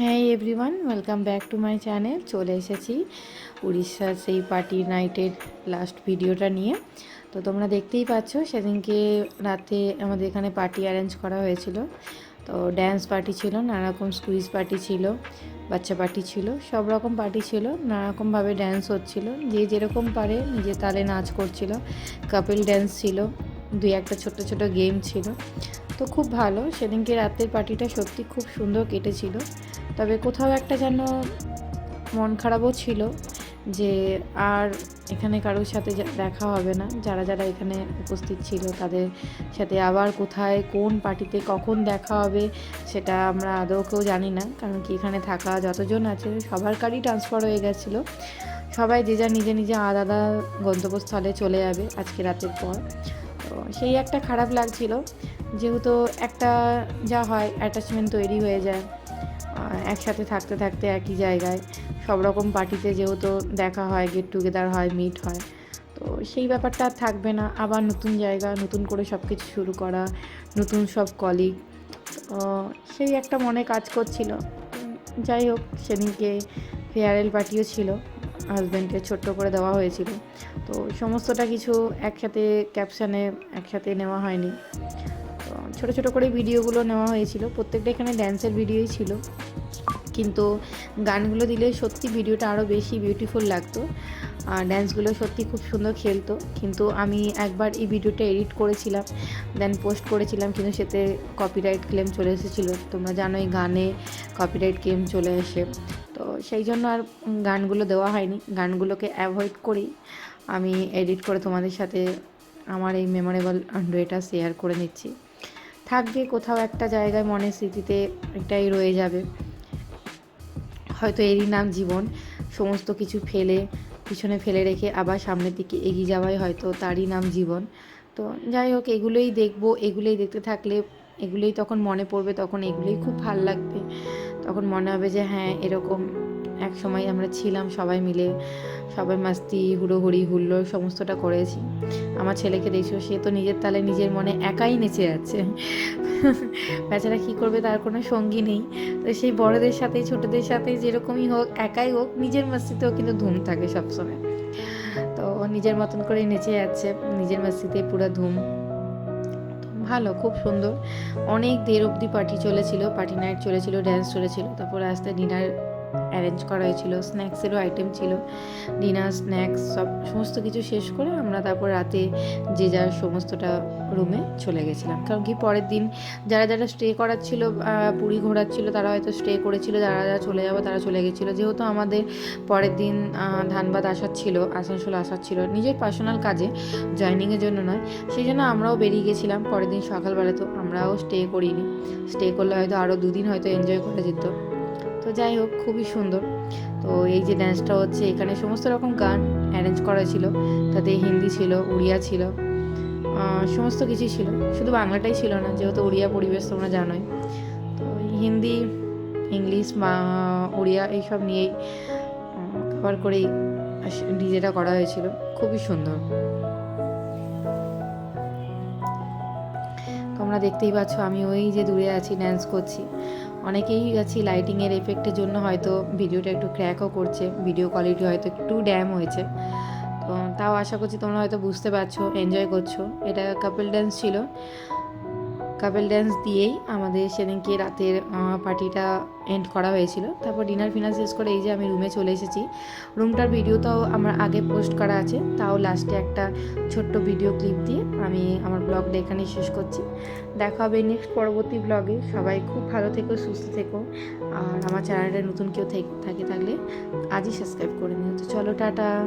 হ্যাঁ everyone welcome back to my channel চলে এসেছি উড়িষ্যার সেই পার্টি নাইটের লাস্ট ভিডিওটা নিয়ে। তো তোমরা দেখতেই পাচ্ছ, সেদিনকে রাতে আমাদের এখানে পার্টি অ্যারেঞ্জ করা হয়েছিল। তো ড্যান্স পার্টি ছিল নানা রকম স্কুইজ পার্টি ছিল, বাচ্চা পার্টি ছিল, সব রকম পার্টি ছিল নানা রকমভাবে ড্যান্স হচ্ছিল। যে যেরকম পারে নিজে তালে নাচ করছিল। কাপিল ড্যান্স ছিল, দুই একটা ছোট ছোট গেম ছিল। তো খুব ভালো। সেদিনকে রাতের পার্টিটা সত্যি খুব সুন্দর কেটেছিল। তবে কোথাও একটা যেন মন খারাপও ছিল যে আর এখানে কারোর সাথে দেখা হবে না। যারা যারা এখানে উপস্থিত ছিল তাদের সাথে আবার কোথায়, কোন পার্টিতে কখন দেখা হবে সেটা আমরা আদৌ কেউ জানি না। কারণ কি এখানে থাকা যতজন আছে সবার কারই ট্রান্সফার হয়ে গেছিল। সবাই যে যার নিজে নিজে আলাদা গন্তব্যস্থলে চলে যাবে আজকে রাতের পর। তো সেই একটা খারাপ লাগছিল। যেহেতু একটা যা হয় অ্যাটাচমেন্ট তৈরি হয়ে যায়। একসাথে থাকতে থাকতে একই জায়গায়। সব রকম পার্টিতে যেহেতু দেখা হয় গেট টুগেদার হয় মিট হয়, তো সেই ব্যাপারটা আর থাকবে না। আবার নতুন জায়গা, নতুন করে সব কিছু শুরু করা, নতুন সব কলিগ সেই একটা মনে কাজ করছিল। যাই হোক, সেদিনকে ফেয়ারেল পার্টিও ছিল হাজব্যান্ডকে ছোট্ট করে দেওয়া হয়েছিল। তো সমস্তটা কিছু একসাথে ক্যাপশানে একসাথে নেওয়া হয়নি। ছোটো ছোটো করে ভিডিওগুলো নেওয়া হয়েছিল। প্রত্যেকটা এখানে ড্যান্সের ভিডিওই ছিল। কিন্তু গানগুলো দিলে সত্যি ভিডিওটা আরও বেশি বিউটিফুল লাগতো। আর ড্যান্সগুলো সত্যি খুব সুন্দর খেলতো। কিন্তু আমি একবার এই ভিডিওটা এডিট করেছিলাম দেন পোস্ট করেছিলাম, কিন্তু সেতে কপিরাইট ক্লেম চলে এসেছিল। তোমরা জানো এই গানে কপিরাইট ক্লেম চলে আসে। তো সেই জন্য আর গানগুলো দেওয়া হয়নি। গানগুলোকে অ্যাভয়েড করেই আমি এডিট করে তোমাদের সাথে আমার এই মেমোরেবল ডেটা শেয়ার করে নিচ্ছি। থাকবে, কোথাও একটা জায়গায় মনের স্মৃতিতে এটাই রয়ে যাবে। হয়তো এরই নাম জীবন। সমস্ত কিছু ফেলে, পিছনে ফেলে রেখে আবার সামনের দিকে এগিয়ে যাওয়াই হয়তো তারই নাম জীবন। তো যাই হোক, এগুলোই দেখব। এগুলোই দেখতে থাকলে, এগুলোই তখন মনে পড়বে, তখন এগুলোই খুব ভালো লাগবে। তখন মনে হবে যে হ্যাঁ এরকম এক সময় আমরা ছিলাম সবাই মিলে, সবাই মাস্তি, হুড়োহুড়ি, হুল্লোড় সমস্তটা করেছি। আমার ছেলেকে দেখছ, সে তো নিজের তালে নিজের মনে একাই নেচে যাচ্ছে। বেচারা কী করবে তার কোনো সঙ্গী নেই। তো সেই বড়দের সাথে ছোটদের সাথে যেরকমই হোক, একাই হোক, নিজের মাস্তিতেও কিন্তু ধুম থাকে সবসময়। তো নিজের মতন করে নেচে যাচ্ছে, নিজের মাস্তিতে পুরো ধুম। ভালো, খুব সুন্দর। অনেক দের অবধি পার্টি চলেছিল, পার্টি নাইট চলেছিল ড্যান্স চলেছিল, তারপর আস্তে ডিনার অ্যারেঞ্জ করা হয়েছিল, স্ন্যাক্সেরও আইটেম ছিল ডিনার স্ন্যাক্স সব সমস্ত কিছু শেষ করে আমরা তারপর রাতে যে যার সমস্তটা রুমে চলে গেছিলাম। কারণ কি পরের দিন যারা যারা স্টে করার ছিল পুরী ঘোরার ছিল, তারা হয়তো স্টে করেছিল, যারা যারা চলে যাব তারা চলে গেছিল। যেহেতু আমাদের পরের দিন ধানবাদ আসার ছিল, আসানসোল আসার ছিল, নিজের পার্সোনাল কাজে জয়নিংয়ের জন্য নয়, সেই জন্য আমরাও বেরিয়ে গেছিলাম পরের দিন সকালবেলা, তো আমরাও স্টে করিনি। স্টে করলে হয়তো আরও দুদিন হয়তো এনজয় করা যেত। তো যাই হোক, খুবই সুন্দর। তো এই যে ডান্সটা হচ্ছে, এখানে সমস্ত রকম গান অ্যারেঞ্জ করা ছিল। তাতে হিন্দি ছিল, উড়িয়া ছিল সমস্ত কিছুই ছিল। শুধু বাংলাটাই ছিল না, যেহেতু উড়িয়া পরিবেশ তোমরা জানোই। তো হিন্দি, ইংলিশ, বা উড়িয়া এইসব নিয়েই কভার করেই ডিজেটা করা হয়েছিল। খুবই সুন্দর। তোমরা দেখতেই পাচ্ছ, আমি ওই যে দূরে আছি ড্যান্স করছি। অনেকেই আছি লাইটিংয়ের এফেক্টের জন্য হয়তো ভিডিওটা একটু ক্র্যাকও করছে ভিডিও কোয়ালিটি হয়তো একটু ড্যাম হয়েছে। তো তাও আশা করছি তোমরা হয়তো বুঝতে পারছ এনজয় করছ। এটা কাপল ড্যান্স ছিল। কাপল ড্যান্স দিয়েই আমাদের সেদিনকে রাতের পার্টিটা এন্ড করা হয়েছিল। তারপর ডিনার ফিনার শেষ করে এই যে আমি রুমে চলে এসেছি। রুমটার ভিডিও ভিডিওটাও আমার আগে পোস্ট করা আছে। তাও লাস্টে একটা ছোট্ট ভিডিও ক্লিপ দিয়ে আমি আমার ব্লগটা এখানেই শেষ করছি। দেখা হবে নেক্সট পরবর্তী ব্লগে সবাই খুব ভালো থেকো, সুস্থ থেকো। আর আমার চ্যানেলটা নতুন কেউ থাকে থাকলে আজই সাবস্ক্রাইব করে নিও। তো চলো, টাটা।